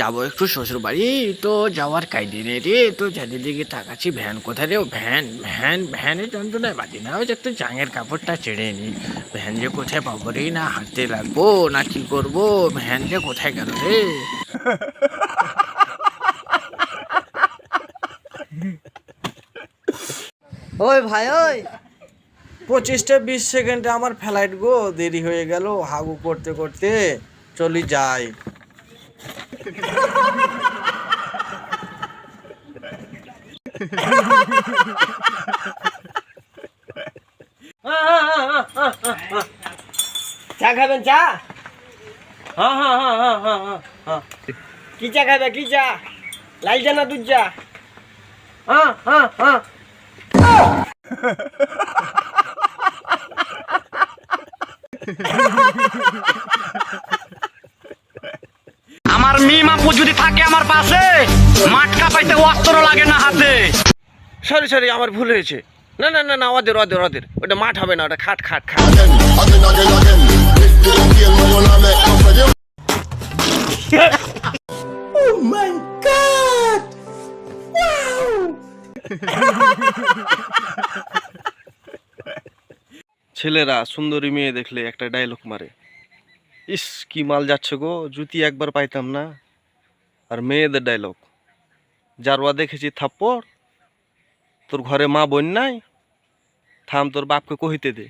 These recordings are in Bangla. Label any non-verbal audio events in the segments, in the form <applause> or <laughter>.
যাব একটু শ্বশুর বাড়ি তো যাওয়ার কাইদি নেই রে, তো চারিদিকে তাকাচ্ছি, ভ্যান কোথায় রে? ও ভ্যান ভ্যান ভ্যানের যন্ত্রণায় বাদি না, ওই একটু চাঙের কাপড়টা ছেড়ে নি ভ্যান যে কোথায় পাবো রে, না হাঁটতে লাগবো, না কি করব? ভ্যান যে কোথায় গেল রে? ওই ভাই, ওই। পঁচিশটা বিশ সেকেন্ডে আমার ফ্লাইট গো, দেরি হয়ে গেল, হাগু করতে করতে চলি যাই। চা খাবেন চা হ্যাঁ হ্যাঁ হ্যাঁ হ্যাঁ হ্যাঁ হ্যাঁ হ্যাঁ কি চা খাবে কি চা লাল চা না দুধ চা হ্যাঁ হ্যাঁ হ্যাঁ আমার মিম আপু যদি থাকে আমার পাশে মাটকা পাইতে অস্ত্র লাগে না হাতে। সরি সরি আমার ভুল হয়েছে। না না না না ওদের ওদের ওদের। ওটা মাঠ হবে না ওটা খাট খাট খাট. ছেলেরা সুন্দরী মেয়ে দেখলে একটা ডায়লগ মারে। ইস কি মাল যাচ্ছে গো জুতি একবার পাইতাম না। আর মেয়েদের ডায়লগ যারওয়া দেখেছি থাপ্পড়, তোর ঘরে মা বোন নাই, থাম তোর বাপকে কহিতে দে।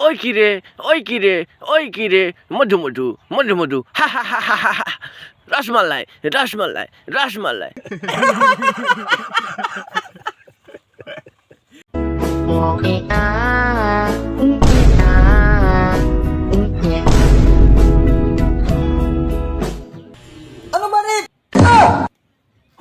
ওই কি রে, ওই কি রে, ওই কি রে, মধু মধু মধু মধু হা হা হা হা হা। রসমালাই রসমালাই রসমালাই।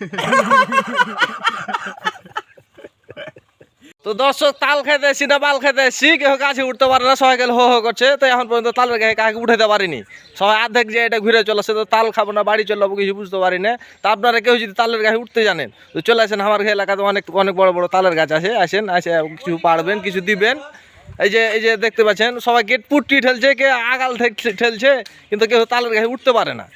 <laughs> তো দর্শক, তাল খেতে এসি না, বাল খেতে এসি কেউ গাছে উঠতে পারে না সবাই গেলে হো হো করছে। তো এখন পর্যন্ত তালের গায়ে কাকে উঠাতে পারিনি। সবাই আর্ধেক যে এটা ঘুরে চলেছে, তো তাল খাব না, বাড়ি চলে যাব কিছু বুঝতে পারি না। তা আপনারা কেউ যদি তালের গায়ে উঠতে জানেন, তো চলে আসেন আমার এলাকাতে অনেক অনেক বড় বড় তালের গাছ আছে। আসেন, আসে, কিছু পারবেন, কিছু দিবেন। এই যে এই যে দেখতে পাচ্ছেন, সবাই গেট পুট্টি ঠেলছে, কে আগাল ঠেলছে, কিন্তু কেউ তালের গায়ে উঠতে পারে না।